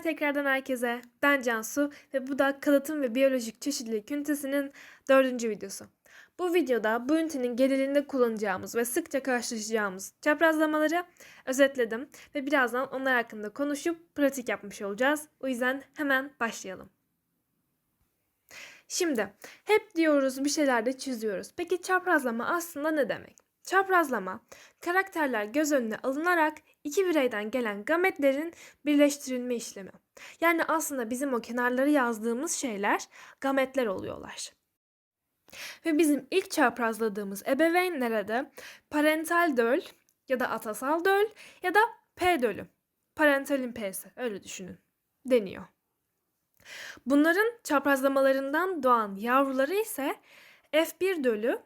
Merhabalar tekrardan herkese. Ben Cansu ve bu da kalıtım ve biyolojik çeşitlilik ünitesinin dördüncü videosu. Bu videoda bu ünitenin genelinde kullanacağımız ve sıkça karşılaşacağımız çaprazlamaları özetledim ve birazdan onlar hakkında konuşup pratik yapmış olacağız. O yüzden hemen başlayalım. Şimdi hep diyoruz bir şeyler de çiziyoruz. Peki çaprazlama aslında ne demek? Çaprazlama, karakterler göz önüne alınarak iki bireyden gelen gametlerin birleştirilme işlemi. Yani aslında bizim o kenarları yazdığımız şeyler gametler oluyorlar. Ve bizim ilk çaprazladığımız ebeveynlere de parental döl ya da atasal döl ya da P dölü. Parentalin P'si öyle düşünün deniyor. Bunların çaprazlamalarından doğan yavruları ise F1 dölü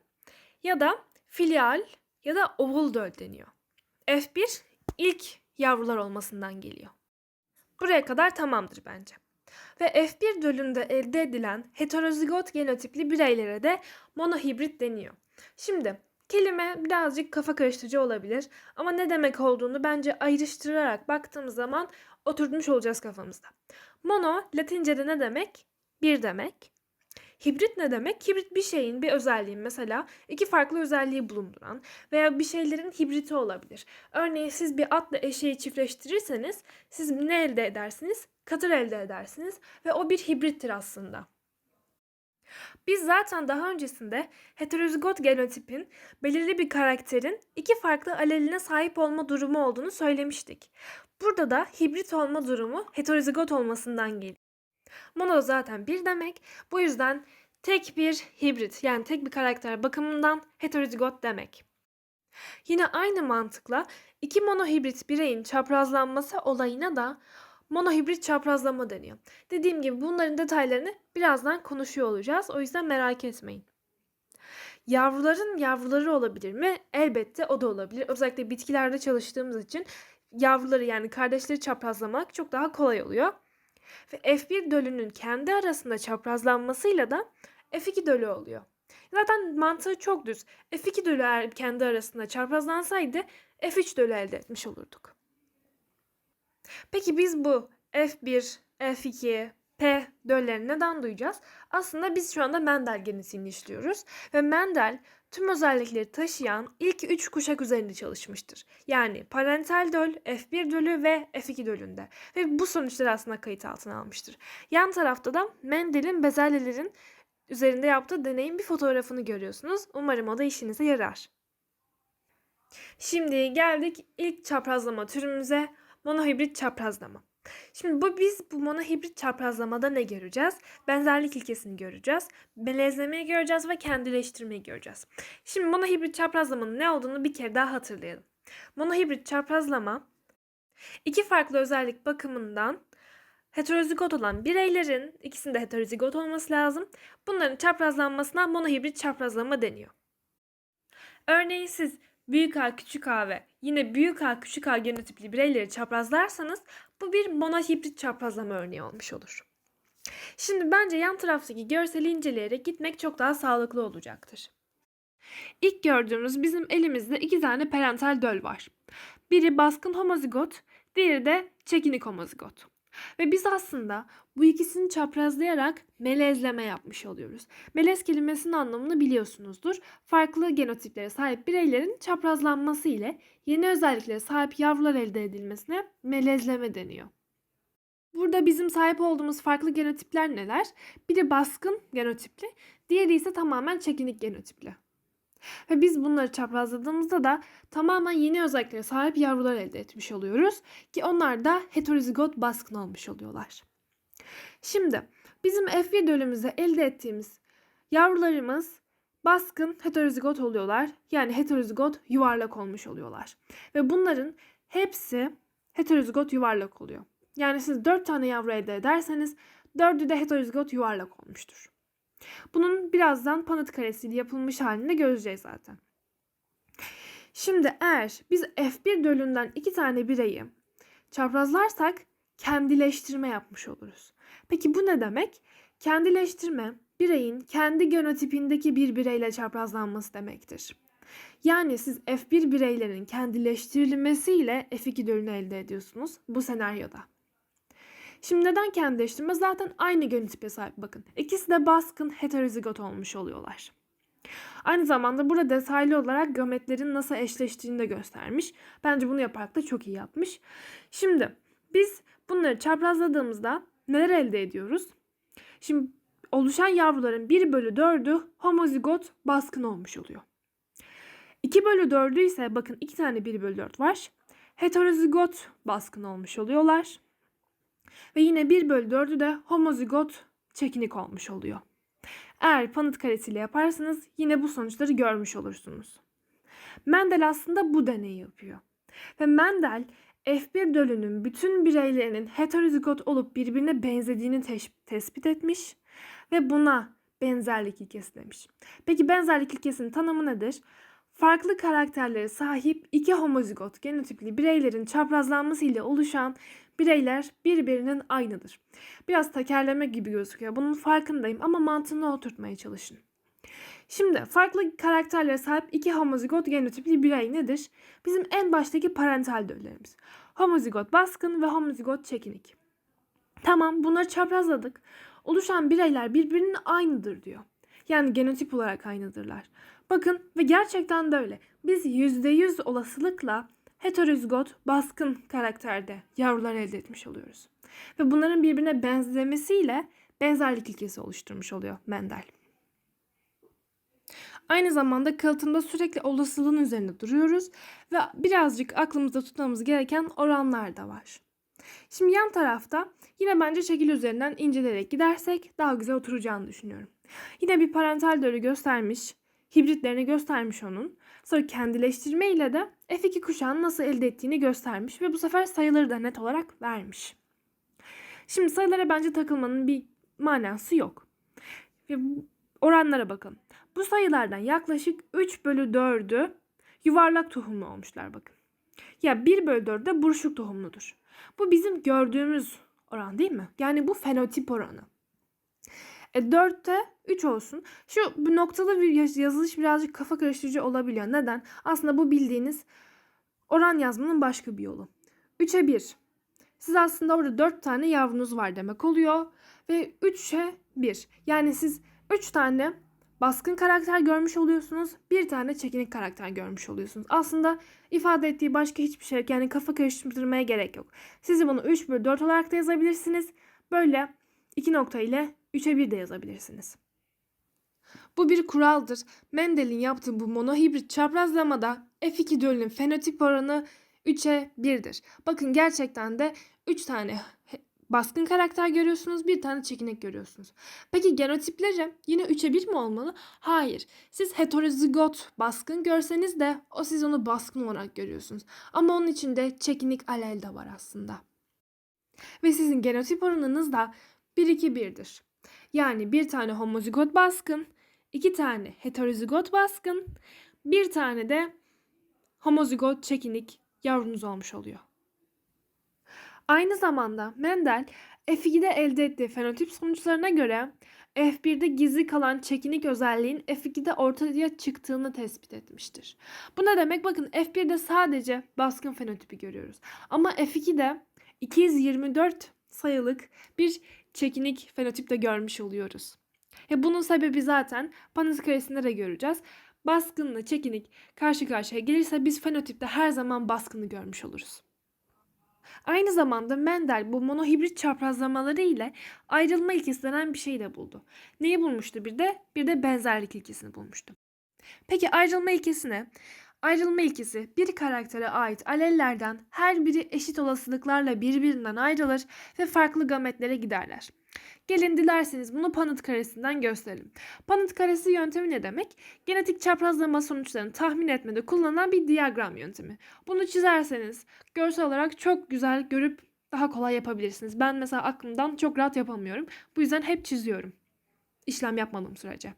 ya da filial ya da oval döl deniyor. F1 ilk yavrular olmasından geliyor. Buraya kadar tamamdır bence. Ve F1 dölünde elde edilen heterozigot genotipli bireylere de monohibrit deniyor. Şimdi kelime birazcık kafa karıştırıcı olabilir ama ne demek olduğunu bence ayrıştırarak baktığımız zaman oturtmuş olacağız kafamızda. Mono Latince'de ne demek? Bir demek. Hibrit ne demek? Hibrit bir şeyin bir özelliği mesela iki farklı özelliği bulunduran veya bir şeylerin hibriti olabilir. Örneğin siz bir atla eşeği çiftleştirirseniz siz ne elde edersiniz? Katır elde edersiniz ve o bir hibrittir aslında. Biz zaten daha öncesinde heterozigot genotipin belirli bir karakterin iki farklı aleline sahip olma durumu olduğunu söylemiştik. Burada da hibrit olma durumu heterozigot olmasından geliyor. Mono zaten bir demek. Bu yüzden tek bir hibrit yani tek bir karakter bakımından heterozigot demek. Yine aynı mantıkla iki monohibrit bireyin çaprazlanması olayına da monohibrit çaprazlama deniyor. Dediğim gibi bunların detaylarını birazdan konuşuyor olacağız. O yüzden merak etmeyin. Yavruların yavruları olabilir mi? Elbette o da olabilir. Özellikle bitkilerde çalıştığımız için yavruları yani kardeşleri çaprazlamak çok daha kolay oluyor. Ve F1 dölünün kendi arasında çaprazlanmasıyla da F2 dölü oluyor. Zaten mantığı çok düz. F2 dölü kendi arasında çaprazlansaydı F3 dölü elde etmiş olurduk. Peki biz bu F1, F2, P döllerini neden duyacağız? Aslında biz şu anda Mendel genetiğini işliyoruz ve Mendel tüm özellikleri taşıyan ilk 3 kuşak üzerinde çalışmıştır. Yani parental döl, F1 dölü ve F2 dölünde. Ve bu sonuçları aslında kayıt altına almıştır. Yan tarafta da Mendel'in bezelyelerin üzerinde yaptığı deneyin bir fotoğrafını görüyorsunuz. Umarım o da işinize yarar. Şimdi geldik ilk çaprazlama türümüze monohibrit çaprazlama. Şimdi bu biz bu monohibrit çaprazlamada ne göreceğiz? Benzerlik ilkesini göreceğiz. Melezlemeyi göreceğiz ve kendileştirmeyi göreceğiz. Şimdi monohibrit çaprazlamanın ne olduğunu bir kere daha hatırlayalım. Monohibrit çaprazlama iki farklı özellik bakımından heterozigot olan bireylerin ikisinde heterozigot olması lazım. Bunların çaprazlanmasına monohibrit çaprazlama deniyor. Örneğin siz büyük A küçük A ve yine büyük A küçük A genotipli bireyleri çaprazlarsanız bu bir monohibrit çaprazlama örneği olmuş olur. Şimdi bence yan taraftaki görseli inceleyerek gitmek çok daha sağlıklı olacaktır. İlk gördüğümüz bizim elimizde iki tane parental döl var. Biri baskın homozigot, diğeri de çekinik homozigot. Ve biz aslında bu ikisini çaprazlayarak melezleme yapmış oluyoruz. Melez kelimesinin anlamını biliyorsunuzdur. Farklı genotiplere sahip bireylerin çaprazlanması ile yeni özelliklere sahip yavrular elde edilmesine melezleme deniyor. Burada bizim sahip olduğumuz farklı genotipler neler? Biri baskın genotipli, diğeri ise tamamen çekinik genotipli. Ve biz bunları çaprazladığımızda da tamamen yeni özelliklere sahip yavrular elde etmiş oluyoruz. Ki onlar da heterozigot baskın olmuş oluyorlar. Şimdi bizim F1 dölümüzde elde ettiğimiz yavrularımız baskın heterozigot oluyorlar. Yani heterozigot yuvarlak olmuş oluyorlar. Ve bunların hepsi heterozigot yuvarlak oluyor. Yani siz 4 tane yavru elde ederseniz 4'ü de heterozigot yuvarlak olmuştur. Bunun birazdan panat karesiyle yapılmış halinde göreceğiz zaten. Şimdi eğer biz F1 dölünden iki tane bireyi çaprazlarsak kendileştirme yapmış oluruz. Peki bu ne demek? Kendileştirme bireyin kendi genotipindeki bir bireyle çaprazlanması demektir. Yani siz F1 bireylerin kendileştirilmesiyle F2 dölünü elde ediyorsunuz bu senaryoda. Şimdi neden kendileştirme? Zaten aynı genotipe sahip bakın. İkisi de baskın heterozigot olmuş oluyorlar. Aynı zamanda burada detaylı olarak gametlerin nasıl eşleştiğini de göstermiş. Bence bunu yaparak da çok iyi yapmış. Şimdi biz bunları çaprazladığımızda neler elde ediyoruz? Şimdi oluşan yavruların 1 bölü 4'ü homozigot baskın olmuş oluyor. 2 bölü 4'ü ise bakın 2 tane 1 bölü 4 var. Heterozigot baskın olmuş oluyorlar. Ve yine 1 bölü 4'ü de homozigot çekinik olmuş oluyor. Eğer Punnett karesiyle yaparsanız yine bu sonuçları görmüş olursunuz. Mendel aslında bu deneyi yapıyor. Ve Mendel F1 dölünün bütün bireylerinin heterozigot olup birbirine benzediğini tespit etmiş ve buna benzerlik ilkesi demiş. Peki benzerlik ilkesinin tanımı nedir? Farklı karakterlere sahip iki homozigot genotipli bireylerin çaprazlanması ile oluşan bireyler birbirinin aynıdır. Biraz tekerleme gibi gözüküyor. Bunun farkındayım ama mantığını oturtmaya çalışın. Şimdi farklı karakterlere sahip iki homozigot genotipli birey nedir? Bizim en baştaki parental döllerimiz. Homozigot baskın ve homozigot çekinik. Tamam bunları çaprazladık. Oluşan bireyler birbirinin aynıdır diyor. Yani genotip olarak aynıdırlar. Bakın ve gerçekten de öyle. Biz %100 olasılıkla heterozigot baskın karakterde yavrular elde etmiş oluyoruz. Ve bunların birbirine benzemesiyle benzerlik ilkesi oluşturmuş oluyor Mendel. Aynı zamanda kalıtımda sürekli olasılığın üzerinde duruyoruz ve birazcık aklımızda tutmamız gereken oranlar da var. Şimdi yan tarafta yine bence şekil üzerinden inceleyerek gidersek daha güzel oturacağını düşünüyorum. Yine bir parental dölü göstermiş, hibritlerini göstermiş onun. Sonra kendileştirme ile de F2 kuşağını nasıl elde ettiğini göstermiş ve bu sefer sayıları da net olarak vermiş. Şimdi sayılara bence takılmanın bir manası yok. Ve oranlara bakın. Bu sayılardan yaklaşık 3 bölü 4'ü yuvarlak tohumlu olmuşlar bakın. Ya 1 bölü 4 de buruşuk tohumludur. Bu bizim gördüğümüz oran değil mi? Yani bu fenotip oranı. E 4'te 3 olsun. Şu bu noktalı bir yazılış birazcık kafa karıştırıcı olabiliyor. Neden? Aslında bu bildiğiniz oran yazmanın başka bir yolu. 3'e 1. Siz aslında orada 4 tane yavrunuz var demek oluyor. Ve 3'e 1. Yani siz 3 tane baskın karakter görmüş oluyorsunuz. Bir tane çekinik karakter görmüş oluyorsunuz. Aslında ifade ettiği başka hiçbir şey yok. Yani kafa karıştırmaya gerek yok. Siz bunu 3 bölü 4 olarak da yazabilirsiniz. Böyle 2 nokta ile 3'e 1 de yazabilirsiniz. Bu bir kuraldır. Mendel'in yaptığı bu monohibrit çaprazlamada F2 dölünün fenotip oranı 3'e 1'dir. Bakın gerçekten de 3 tane baskın karakter görüyorsunuz, bir tane çekinek görüyorsunuz. Peki genotipleri yine 3'e 1 mi olmalı? Hayır. Siz heterozigot baskın görseniz de o siz onu baskın olarak görüyorsunuz. Ama onun içinde çekinik alel de var aslında. Ve sizin genotip oranınız da 1-2-1'dir. Yani bir tane homozigot baskın, iki tane heterozigot baskın, bir tane de homozigot çekinik yavrunuz olmuş oluyor. Aynı zamanda Mendel F2'de elde ettiği fenotip sonuçlarına göre F1'de gizli kalan çekinik özelliğin F2'de ortaya çıktığını tespit etmiştir. Bu ne demek? Bakın F1'de sadece baskın fenotipi görüyoruz. Ama F2'de 224 sayılık bir çekinik fenotipte görmüş oluyoruz. E bunun sebebi zaten Panız karesinde de göreceğiz. Baskınla çekinik karşı karşıya gelirse biz fenotipte her zaman baskını görmüş oluruz. Aynı zamanda Mendel bu monohibrit çaprazlamaları ile ayrılma ilkesi denen bir şey de buldu. Neyi bulmuştu bir de? Bir de benzerlik ilkesini bulmuştu. Peki ayrılma ilkesi ne? Ayrılma ilkesi bir karaktere ait alellerden her biri eşit olasılıklarla birbirinden ayrılır ve farklı gametlere giderler. Gelin dilerseniz bunu Punnett karesinden gösterelim. Punnett karesi yöntemi ne demek? Genetik çaprazlama sonuçlarını tahmin etmede kullanılan bir diyagram yöntemi. Bunu çizerseniz görsel olarak çok güzel görüp daha kolay yapabilirsiniz. Ben mesela aklımdan çok rahat yapamıyorum. Bu yüzden hep çiziyorum. İşlem yapmadığım sürece.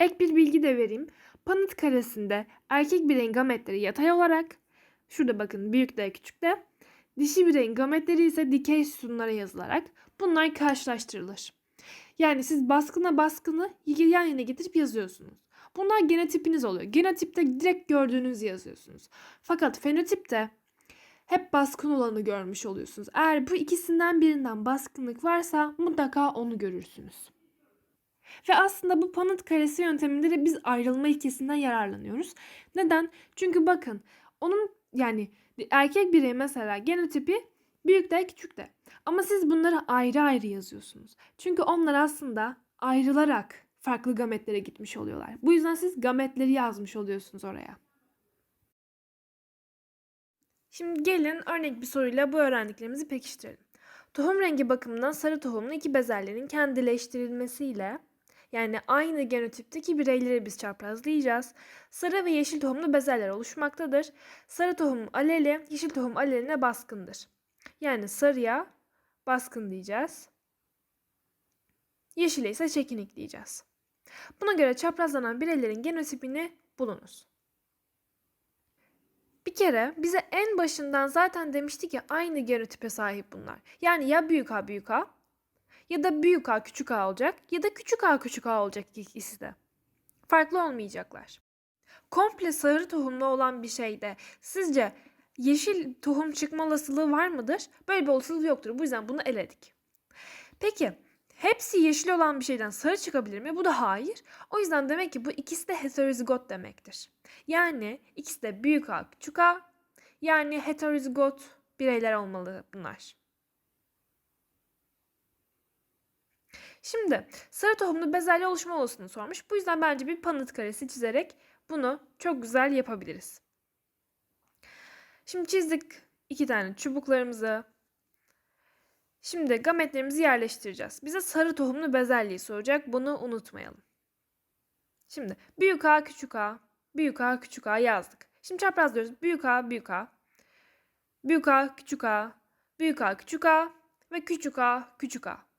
Ek bir bilgi de vereyim. Punnett karesinde erkek bireyin gametleri yatay olarak, şurada bakın büyük de küçük de, dişi bireyin gametleri ise dikey sütunlara yazılarak bunlar karşılaştırılır. Yani siz baskına baskını yan yana getirip yazıyorsunuz. Bunlar genotipiniz oluyor. Genotipte direkt gördüğünüzü yazıyorsunuz. Fakat fenotipte hep baskın olanı görmüş oluyorsunuz. Eğer bu ikisinden birinden baskınlık varsa mutlaka onu görürsünüz. Ve aslında bu Punnett karesi yönteminde de biz ayrılma ilkesinden yararlanıyoruz. Neden? Çünkü bakın onun yani erkek birey mesela genotipi büyük de küçük de. Ama siz bunları ayrı ayrı yazıyorsunuz. Çünkü onlar aslında ayrılarak farklı gametlere gitmiş oluyorlar. Bu yüzden siz gametleri yazmış oluyorsunuz oraya. Şimdi gelin örnek bir soruyla bu öğrendiklerimizi pekiştirelim. Tohum rengi bakımından sarı tohumlu iki bezelyerin kendileştirilmesiyle yani aynı genotipteki bireyleri biz çaprazlayacağız. Sarı ve yeşil tohumlu bezeller oluşmaktadır. Sarı tohum aleli, yeşil tohum aleline baskındır. Yani sarıya baskın diyeceğiz. Yeşile ise çekinik diyeceğiz. Buna göre çaprazlanan bireylerin genotipini bulunuz. Bir kere bize en başından zaten demiştik ya aynı genotipe sahip bunlar. Yani ya büyük A büyük A ya da büyük A küçük A olacak ya da küçük A küçük A olacak ikisi de. Farklı olmayacaklar. Komple sarı tohumlu olan bir şeyde sizce yeşil tohum çıkma olasılığı var mıdır? Böyle bir olasılık yoktur. Bu yüzden bunu eledik. Peki hepsi yeşil olan bir şeyden sarı çıkabilir mi? Bu da hayır. O yüzden demek ki bu ikisi de heterozigot demektir. Yani ikisi de büyük A küçük A yani heterozigot bireyler olmalı bunlar. Şimdi sarı tohumlu bezelye oluşma olasılığını sormuş. Bu yüzden bence bir panıt karesi çizerek bunu çok güzel yapabiliriz. Şimdi çizdik iki tane çubuklarımızı. Şimdi gametlerimizi yerleştireceğiz. Bize sarı tohumlu bezelyeyi soracak. Bunu unutmayalım. Şimdi büyük A küçük A, büyük A küçük A yazdık. Şimdi çaprazlıyoruz. Büyük A büyük A, büyük A küçük A, büyük A küçük A ve küçük A küçük A.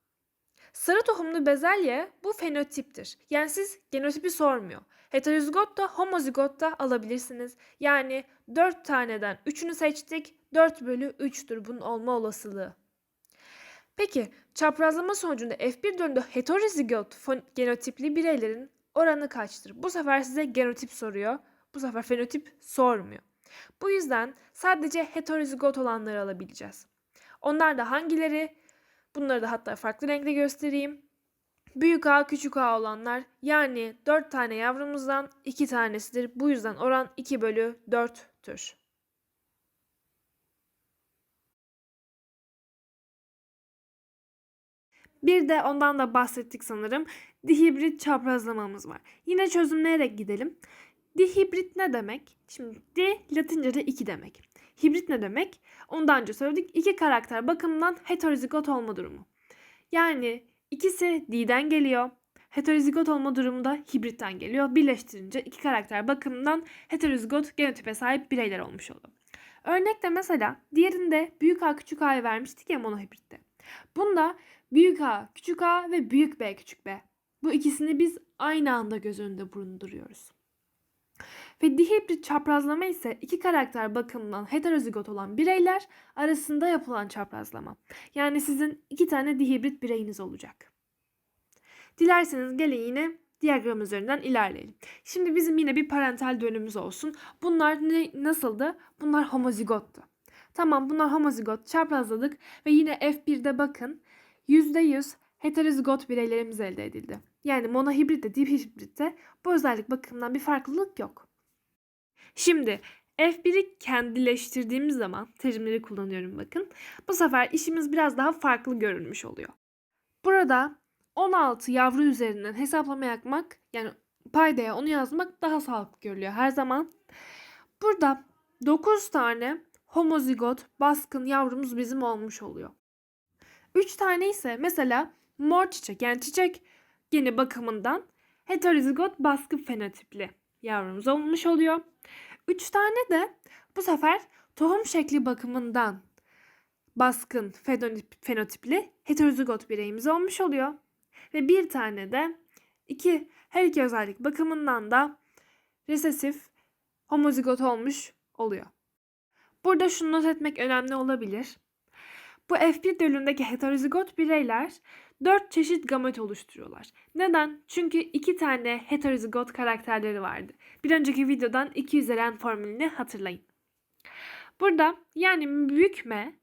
Sarı tohumlu bezelye bu fenotiptir. Yani siz genotipi sormuyor. Heterozigot da homozigot da alabilirsiniz. Yani 4 taneden 3'ünü seçtik. 4 bölü 3'tür bunun olma olasılığı. Peki çaprazlama sonucunda F1 dönemde heterozigot genotipli bireylerin oranı kaçtır? Bu sefer size genotip soruyor. Bu sefer fenotip sormuyor. Bu yüzden sadece heterozigot olanları alabileceğiz. Onlar da hangileri? Bunları da hatta farklı renkte göstereyim. Büyük A küçük A olanlar yani 4 tane yavrumuzdan 2 tanesidir. Bu yüzden oran 2 bölü 4'tür. Bir de ondan da bahsettik sanırım. Dihibrit çaprazlamamız var. Yine çözümleyerek gidelim. Dihibrit ne demek? Şimdi di Latince'de iki demek. Hibrit ne demek? Ondan önce söyledik. İki karakter bakımından heterozigot olma durumu. Yani ikisi D'den geliyor. Heterozigot olma durumu da hibritten geliyor. Birleştirince iki karakter bakımından heterozigot genotipe sahip bireyler olmuş oluyor. Örnekte mesela diğerinde büyük A küçük A'yı vermiştik ya monohibritte. Bunda büyük A küçük A ve büyük B küçük B. Bu ikisini biz aynı anda göz önünde bulunduruyoruz. Ve dihibrit çaprazlama ise iki karakter bakımından heterozigot olan bireyler arasında yapılan çaprazlama. Yani sizin iki tane dihibrit bireyiniz olacak. Dilerseniz gelin yine diyagram üzerinden ilerleyelim. Şimdi bizim yine bir parental dönümümüz olsun. Bunlar ne, nasıldı? Bunlar homozigottu. Tamam bunlar homozigot çaprazladık ve yine F1'de bakın %100 heterozigot bireylerimiz elde edildi. Yani monohibritte, dihibritte bu özellik bakımından bir farklılık yok. Şimdi F1'i kendileştirdiğimiz zaman terimleri kullanıyorum bakın. Bu sefer işimiz biraz daha farklı görünmüş oluyor. Burada 16 yavru üzerinden hesaplama yapmak yani paydaya onu yazmak daha sağlıklı görülüyor her zaman. Burada 9 tane homozigot baskın yavrumuz bizim olmuş oluyor. 3 tane ise mesela mor çiçek yani çiçek geni bakımından heterozigot baskın fenotipli yavrumuz olmuş oluyor. 3 tane de bu sefer tohum şekli bakımından baskın fenotipli heterozigot bireyimiz olmuş oluyor. Ve bir tane de iki her iki özellik bakımından da resesif homozigot olmuş oluyor. Burada şunu not etmek önemli olabilir. Bu F1 dölündeki heterozigot bireyler 4 çeşit gamet oluşturuyorlar. Neden? Çünkü 2 tane heterozigot karakterleri vardı. Bir önceki videodan 2 üzeri n formülünü hatırlayın. Burada yani büyük M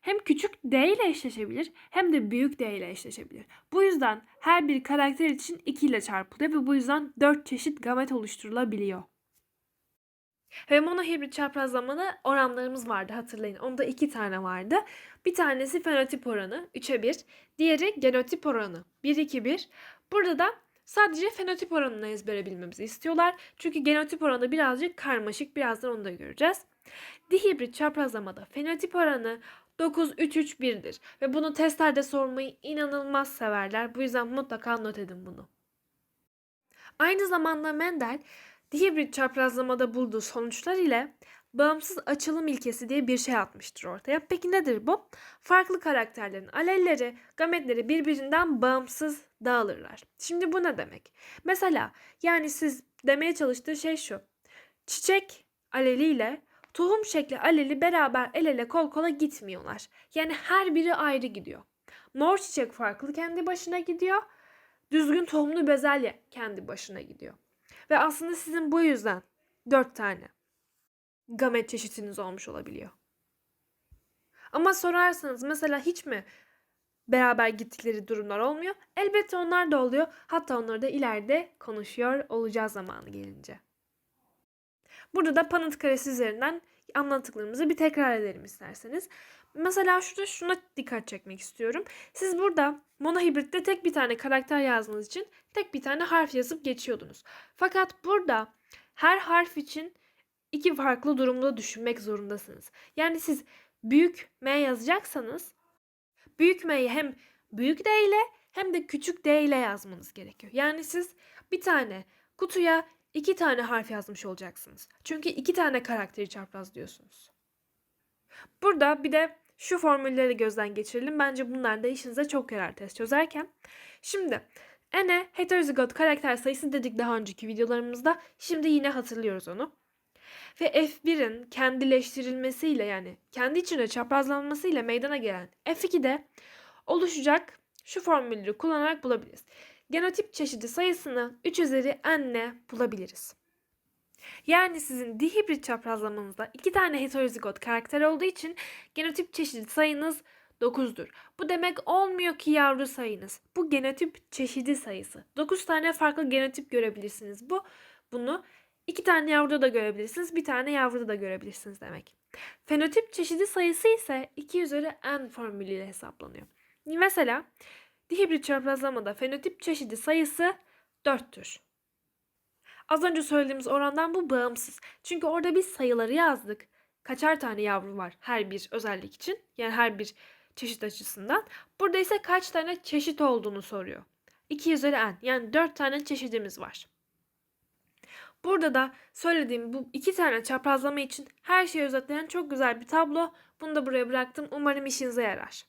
hem küçük D ile eşleşebilir hem de büyük D ile eşleşebilir. Bu yüzden her bir karakter için 2 ile çarpılıyor ve bu yüzden 4 çeşit gamet oluşturulabiliyor. Ve monohibrit çaprazlamada oranlarımız vardı hatırlayın. Onda iki tane vardı. Bir tanesi fenotip oranı 3'e 1. Diğeri genotip oranı 1-2-1. Burada da sadece fenotip oranını ezbere bilmemizi istiyorlar. Çünkü genotip oranı birazcık karmaşık. Birazdan onu da göreceğiz. Dihibrit çaprazlamada fenotip oranı 9-3-3-1'dir. Ve bunu testlerde sormayı inanılmaz severler. Bu yüzden mutlaka not edin bunu. Aynı zamanda Mendel dihibrit çaprazlamada bulduğu sonuçlar ile bağımsız açılım ilkesi diye bir şey atmıştır ortaya. Peki nedir bu? Farklı karakterlerin alelleri, gametleri birbirinden bağımsız dağılırlar. Şimdi bu ne demek? Mesela yani siz demeye çalıştığı şey şu. Çiçek aleliyle tohum şekli aleli beraber el ele kol kola gitmiyorlar. Yani her biri ayrı gidiyor. Mor çiçek farklı kendi başına gidiyor. Düzgün tohumlu bezelye kendi başına gidiyor. Ve aslında sizin bu yüzden dört tane gamet çeşitiniz olmuş olabiliyor. Ama sorarsanız mesela hiç mi beraber gittikleri durumlar olmuyor? Elbette onlar da oluyor. Hatta onları da ileride konuşuyor olacağız zamanı gelince. Burada da Punnett karesi üzerinden anlattıklarımızı bir tekrar edelim isterseniz. Mesela şurada şuna dikkat çekmek istiyorum. Siz burada monohibritte tek bir tane karakter yazmanız için tek bir tane harf yazıp geçiyordunuz. Fakat burada her harf için iki farklı durumda düşünmek zorundasınız. Yani siz büyük M yazacaksanız büyük M'yi hem büyük D ile hem de küçük D ile yazmanız gerekiyor. Yani siz bir tane kutuya iki tane harf yazmış olacaksınız. Çünkü iki tane karakteri çapraz diyorsunuz. Burada bir de şu formülleri gözden geçirelim. Bence bunlar da işinize çok yarar test çözerken. Şimdi N'e heterozigot karakter sayısı dedik daha önceki videolarımızda. Şimdi yine hatırlıyoruz onu. Ve F1'in kendileştirilmesiyle yani kendi içine çaprazlanmasıyla meydana gelen F2'de oluşacak şu formülleri kullanarak bulabiliriz. Genotip çeşidi sayısını 3 üzeri n'le bulabiliriz. Yani sizin dihibrit çaprazlamanızda iki tane heterozigot karakter olduğu için genotip çeşidi sayınız 9'dur. Bu demek olmuyor ki yavru sayınız. Bu genotip çeşidi sayısı. 9 tane farklı genotip görebilirsiniz. Bu bunu iki tane yavruda da görebilirsiniz. Bir tane yavruda da görebilirsiniz demek. Fenotip çeşidi sayısı ise 2 üzeri n formülüyle hesaplanıyor. Mesela dihibrit çaprazlamada fenotip çeşidi sayısı 4'tür. Az önce söylediğimiz orandan bu bağımsız. Çünkü orada biz sayıları yazdık. Kaçar tane yavru var her bir özellik için. Yani her bir çeşit açısından. Burada ise kaç tane çeşit olduğunu soruyor. 2 üzeri n yani 4 tane çeşidimiz var. Burada da söylediğim bu iki tane çaprazlama için her şeyi özetleyen çok güzel bir tablo. Bunu da buraya bıraktım. Umarım işinize yarar.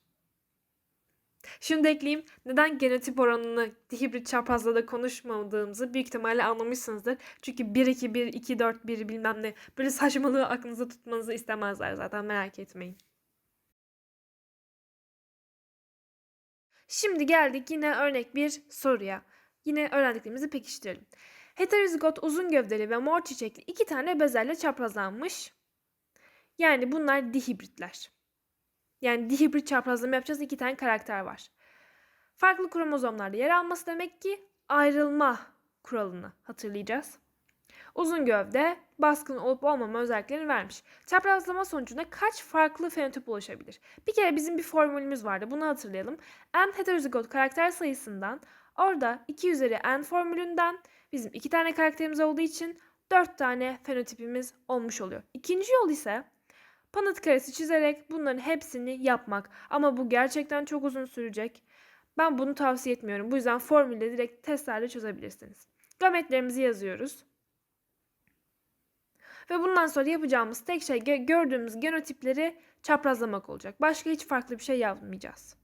Şimdi ekleyeyim. Neden genotip oranını hibrit çaprazda konuşmadığımızı büyük ihtimalle anlamışsınızdır. Çünkü 1 2 1 2 4 1 bilmem ne böyle saçmalığı aklınıza tutmanızı istemezler zaten merak etmeyin. Şimdi geldik yine örnek bir soruya. Yine öğrendiklerimizi pekiştirelim. Heterozigot uzun gövdeli ve mor çiçekli iki tane bezelye çaprazlanmış. Yani bunlar dihibritler. Yani dihibrit çaprazlama yapacağız. iki tane karakter var. Farklı kromozomlarda yer alması demek ki ayrılma kuralını hatırlayacağız. Uzun gövde baskın olup olmama özelliklerini vermiş. Çaprazlama sonucunda kaç farklı fenotip oluşabilir? Bir kere bizim bir formülümüz vardı. Bunu hatırlayalım. N heterozigot karakter sayısından orada 2 üzeri n formülünden bizim iki tane karakterimiz olduğu için 4 tane fenotipimiz olmuş oluyor. İkinci yol ise Panat karesi çizerek bunların hepsini yapmak. Ama bu gerçekten çok uzun sürecek. Ben bunu tavsiye etmiyorum. Bu yüzden formülde direkt testlerle çözebilirsiniz. Gametlerimizi yazıyoruz. Ve bundan sonra yapacağımız tek şey gördüğümüz genotipleri çaprazlamak olacak. Başka hiç farklı bir şey yapmayacağız.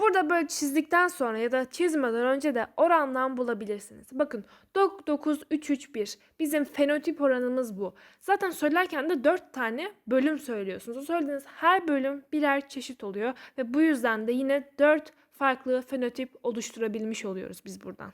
Burada böyle çizdikten sonra ya da çizmeden önce de orandan bulabilirsiniz. Bakın 9 3 3 1 bizim fenotip oranımız bu. Zaten söylerken de 4 tane bölüm söylüyorsunuz. O söylediğiniz her bölüm birer çeşit oluyor ve bu yüzden de yine 4 farklı fenotip oluşturabilmiş oluyoruz biz buradan.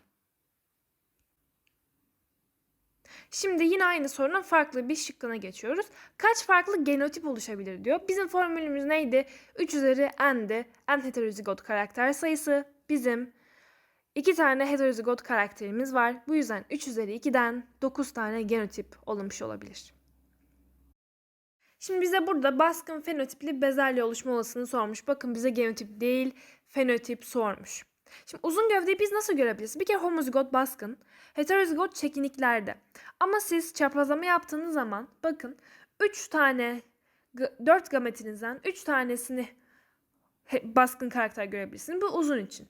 Şimdi yine aynı sorunun farklı bir şıkkına geçiyoruz. Kaç farklı genotip oluşabilir diyor. Bizim formülümüz neydi? 3 üzeri n'di. N heterozigot karakter sayısı. Bizim 2 tane heterozigot karakterimiz var. Bu yüzden 3 üzeri 2'den 9 tane genotip olmuş olabilir. Şimdi bize burada baskın fenotipli bezelye oluşma olasılığını sormuş. Bakın bize genotip değil fenotip sormuş. Şimdi uzun gövdeyi biz nasıl görebiliriz? Bir kere homozigot baskın, heterozigot çekiniklerde. Ama siz çaprazlama yaptığınız zaman bakın 3 tane 4 gametinizden 3 tanesini baskın karakter görebilirsiniz. Bu uzun için.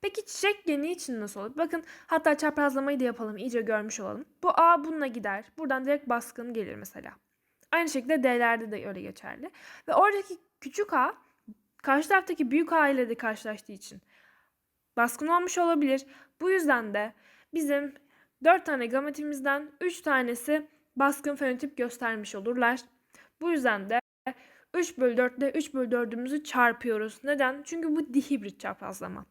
Peki çiçek geni için nasıl olur? Bakın hatta çaprazlamayı da yapalım iyice görmüş olalım. Bu A bununla gider. Buradan direkt baskın gelir mesela. Aynı şekilde D'lerde de öyle geçerli. Ve oradaki küçük A karşı taraftaki büyük A ile de karşılaştığı için baskın olmuş olabilir. Bu yüzden de bizim 4 tane gametimizden 3 tanesi baskın fenotip göstermiş olurlar. Bu yüzden de 3 bölü 4 ile 3 bölü 4'ümüzü çarpıyoruz. Neden? Çünkü bu dihibrit çaprazlama.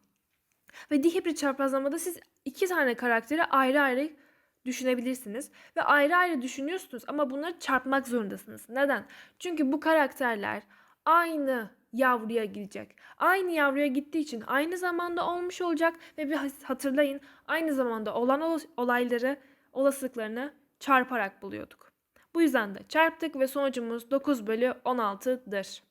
Ve dihibrit çaprazlamada siz iki tane karakteri ayrı ayrı düşünebilirsiniz. Ve ayrı ayrı düşünüyorsunuz ama bunları çarpmak zorundasınız. Neden? Çünkü bu karakterler aynı yavruya gidecek. Aynı yavruya gittiği için aynı zamanda olmuş olacak ve bir hatırlayın aynı zamanda olan olayları olasılıklarını çarparak buluyorduk. Bu yüzden de çarptık ve sonucumuz 9 bölü 16'dır.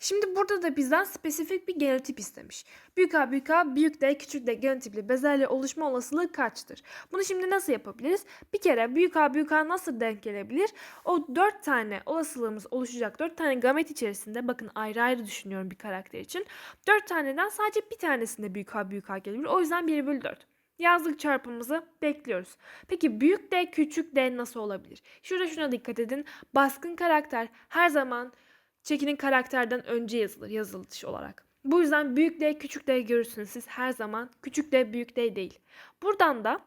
Şimdi burada da bizden spesifik bir genotip istemiş. Büyük A, büyük A, büyük D, küçük D genotipli bezelye oluşma olasılığı kaçtır? Bunu şimdi nasıl yapabiliriz? Bir kere büyük A, büyük A nasıl denk gelebilir? O 4 tane olasılığımız oluşacak. 4 tane gamet içerisinde bakın ayrı ayrı düşünüyorum bir karakter için. 4 taneden sadece bir tanesinde büyük A, büyük A gelebilir. O yüzden 1 bölü 4. Yazdık çarpımımızı bekliyoruz. Peki büyük D küçük D nasıl olabilir? Şurada şuna dikkat edin. Baskın karakter her zaman çekinin karakterden önce yazılır yazılış olarak. Bu yüzden büyük D küçük D görürsünüz siz her zaman. Küçük D büyük D değil. Buradan da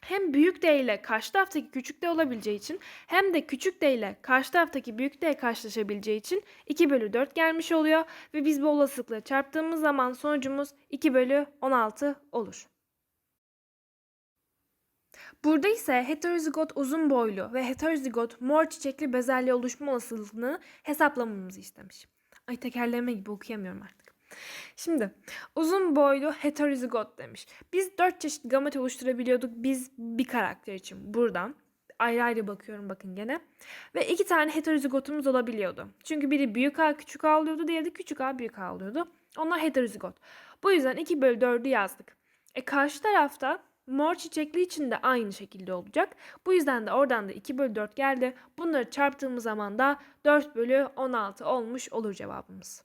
hem büyük D ile karşı taraftaki küçük D olabileceği için hem de küçük D ile karşı taraftaki büyük D karşılaşabileceği için 2 bölü 4 gelmiş oluyor. Ve biz bu olasılıkla çarptığımız zaman sonucumuz 2 bölü 16 olur. Burada ise heterozigot uzun boylu ve heterozigot mor çiçekli bezelye oluşma olasılığını hesaplamamızı istemiş. Ay tekerleme gibi okuyamıyorum artık. Şimdi uzun boylu heterozigot demiş. Biz dört çeşit gamet oluşturabiliyorduk biz bir karakter için buradan. Ayrı ayrı bakıyorum bakın gene. Ve iki tane heterozigotumuz olabiliyordu. Çünkü biri büyük A küçük A oluyordu. Diğeri de küçük A büyük A oluyordu. Onlar heterozigot. Bu yüzden 2 bölü 4'ü yazdık. E karşı tarafta Mor çiçekli için de aynı şekilde olacak. Bu yüzden de oradan da 2 bölü 4 geldi. Bunları çarptığımız zaman da 4 bölü 16 olmuş olur cevabımız.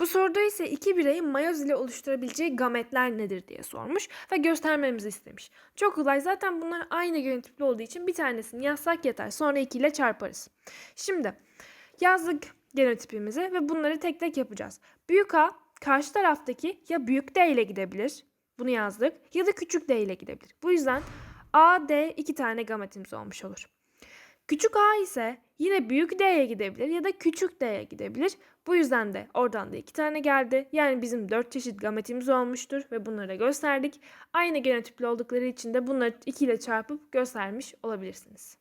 Bu soruda ise iki bireyin mayoz ile oluşturabileceği gametler nedir diye sormuş ve göstermemizi istemiş. Çok kolay zaten bunlar aynı genotipli olduğu için bir tanesini yazsak yeter. Sonra 2 ile çarparız. Şimdi yazdık genotipimizi ve bunları tek tek yapacağız. Büyük A karşı taraftaki ya büyük D ile gidebilir. Bunu yazdık. Ya da küçük D ile gidebilir. Bu yüzden A, D iki tane gametimiz olmuş olur. Küçük A ise yine büyük D'ye gidebilir ya da küçük D'ye gidebilir. Bu yüzden de oradan da iki tane geldi. Yani bizim dört çeşit gametimiz olmuştur ve bunları gösterdik. Aynı genotipli oldukları için de bunları 2 ile çarpıp göstermiş olabilirsiniz.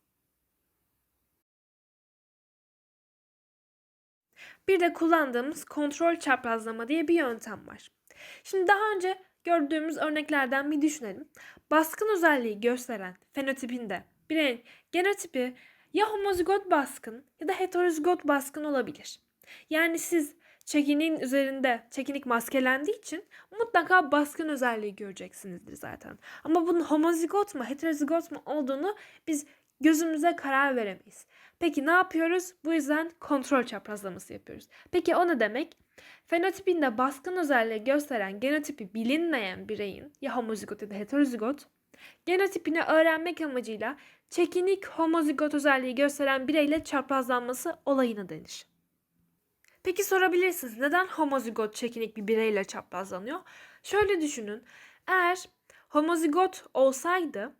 Bir de kullandığımız kontrol çaprazlama diye bir yöntem var. Şimdi daha önce gördüğümüz örneklerden bir düşünelim. Baskın özelliği gösteren fenotipinde bireyin genotipi ya homozigot baskın ya da heterozigot baskın olabilir. Yani siz çekinin üzerinde çekinik maskelendiği için mutlaka baskın özelliği göreceksinizdir zaten. Ama bunun homozigot mu heterozigot mu olduğunu biz gözümüze karar veremeyiz. Peki ne yapıyoruz? Bu yüzden kontrol çaprazlaması yapıyoruz. Peki o ne demek? Fenotipinde baskın özelliği gösteren genotipi bilinmeyen bireyin ya homozigot ya da heterozigot genotipini öğrenmek amacıyla çekinik homozigot özelliği gösteren bireyle çaprazlanması olayına denir. Peki sorabilirsiniz neden homozigot çekinik bir bireyle çaprazlanıyor? Şöyle düşünün. Eğer homozigot olsaydı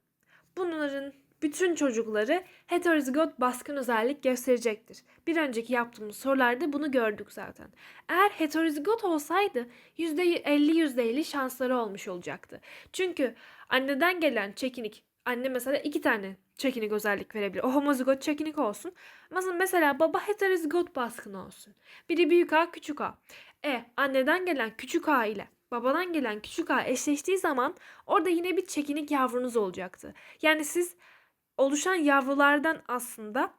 bunların bütün çocukları heterozigot baskın özellik gösterecektir. Bir önceki yaptığımız sorularda bunu gördük zaten. Eğer heterozigot olsaydı %50 %50 şansları olmuş olacaktı. Çünkü anneden gelen çekinik, anne mesela iki tane çekinik özellik verebilir. O homozigot çekinik olsun. Mesela, mesela baba heterozigot baskın olsun. Biri büyük A küçük A. E anneden gelen küçük A ile babadan gelen küçük A eşleştiği zaman orada yine bir çekinik yavrunuz olacaktı. Yani siz oluşan yavrulardan aslında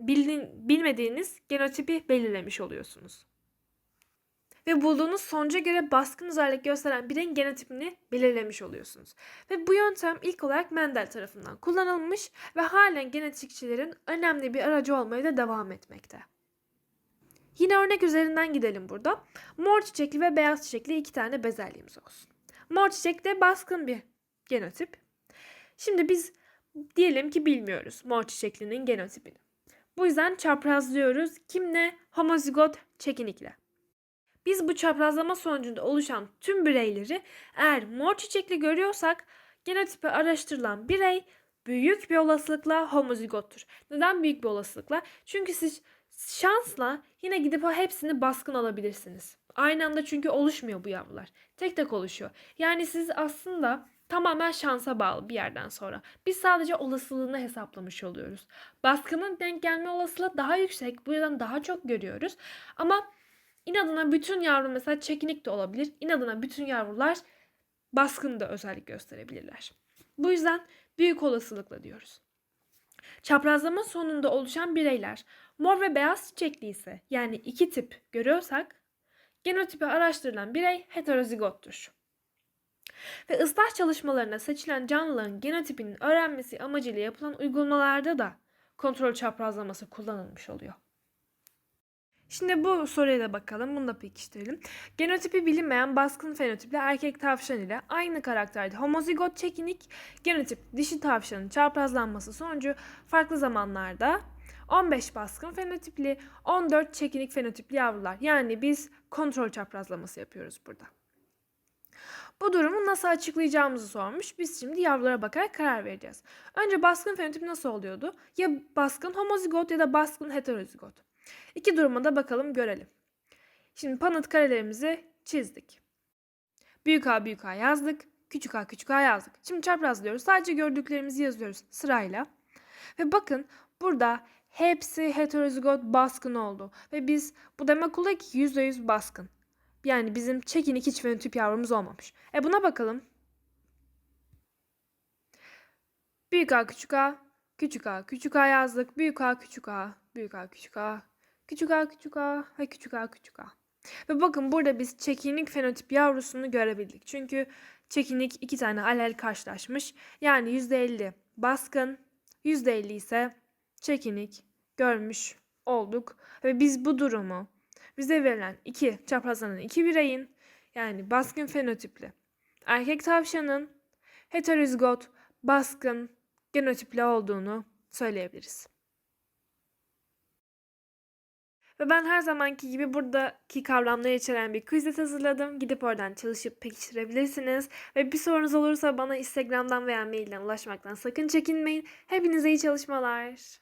bildiğin, bilmediğiniz genotipi belirlemiş oluyorsunuz. Ve bulduğunuz sonuca göre baskın özellik gösteren bireyin genotipini belirlemiş oluyorsunuz. Ve bu yöntem ilk olarak Mendel tarafından kullanılmış ve halen genetikçilerin önemli bir aracı olmaya da devam etmekte. Yine örnek üzerinden gidelim burada. Mor çiçekli ve beyaz çiçekli iki tane bezelyemiz olsun. Mor çiçekte baskın bir genotip. Şimdi biz diyelim ki bilmiyoruz mor çiçeklinin genotipini. Bu yüzden çaprazlıyoruz. Kimle? Homozigot çekinikle. Biz bu çaprazlama sonucunda oluşan tüm bireyleri eğer mor çiçekli görüyorsak genotipi araştırılan birey büyük bir olasılıkla homozigottur. Neden büyük bir olasılıkla? Çünkü siz şansla yine gidip o hepsini baskın alabilirsiniz. Aynı anda çünkü oluşmuyor bu yavrular. Tek tek oluşuyor. Yani siz aslında tamamen şansa bağlı bir yerden sonra. Biz sadece olasılığını hesaplamış oluyoruz. Baskının denk gelme olasılığı daha yüksek. Bu yüzden daha çok görüyoruz. Ama inadına bütün yavru mesela çekinik de olabilir. İnadına bütün yavrular baskın da özellik gösterebilirler. Bu yüzden büyük olasılıkla diyoruz. Çaprazlama sonunda oluşan bireyler mor ve beyaz çiçekli ise yani iki tip görüyorsak genotipi araştırılan birey heterozigottur. Ve ıslah çalışmalarına seçilen canlıların genotipinin öğrenmesi amacıyla yapılan uygulamalarda da kontrol çaprazlaması kullanılmış oluyor. Şimdi bu soruya da bakalım. Bunu da pekiştirelim. Genotipi bilinmeyen baskın fenotipli erkek tavşan ile aynı karakterde homozigot çekinik genotip dişi tavşanın çaprazlanması sonucu farklı zamanlarda 15 baskın fenotipli, 14 çekinik fenotipli yavrular. Yani biz kontrol çaprazlaması yapıyoruz burada. Bu durumu nasıl açıklayacağımızı sormuş. Biz şimdi yavrulara bakarak karar vereceğiz. Önce baskın fenotip nasıl oluyordu? Ya baskın homozigot ya da baskın heterozigot. İki duruma da bakalım görelim. Şimdi panıt karelerimizi çizdik. Büyük A büyük A yazdık. Küçük A küçük A yazdık. Şimdi çaprazlıyoruz. Sadece gördüklerimizi yazıyoruz sırayla. Ve bakın burada hepsi heterozigot baskın oldu. Ve biz bu demek oluyor ki %100 baskın. Yani bizim çekinik hiç fenotip yavrumuz olmamış. E buna bakalım. Büyük A küçük A, küçük A küçük A yazdık. Büyük A küçük A, büyük A küçük A, küçük A küçük A ve küçük A küçük A. Ve bakın burada biz çekinik fenotip yavrusunu görebildik. Çünkü çekinik iki tane alel karşılaşmış. Yani %50 baskın, %50 ise çekinik görmüş olduk. Ve biz bu durumu bize verilen iki çaprazlanan iki bireyin yani baskın fenotipli erkek tavşanın heterozigot baskın genotipli olduğunu söyleyebiliriz. Ve ben her zamanki gibi buradaki kavramları içeren bir quizlet hazırladım. Gidip oradan çalışıp pekiştirebilirsiniz. Ve bir sorunuz olursa bana Instagram'dan veya mailden ulaşmaktan sakın çekinmeyin. Hepinize iyi çalışmalar.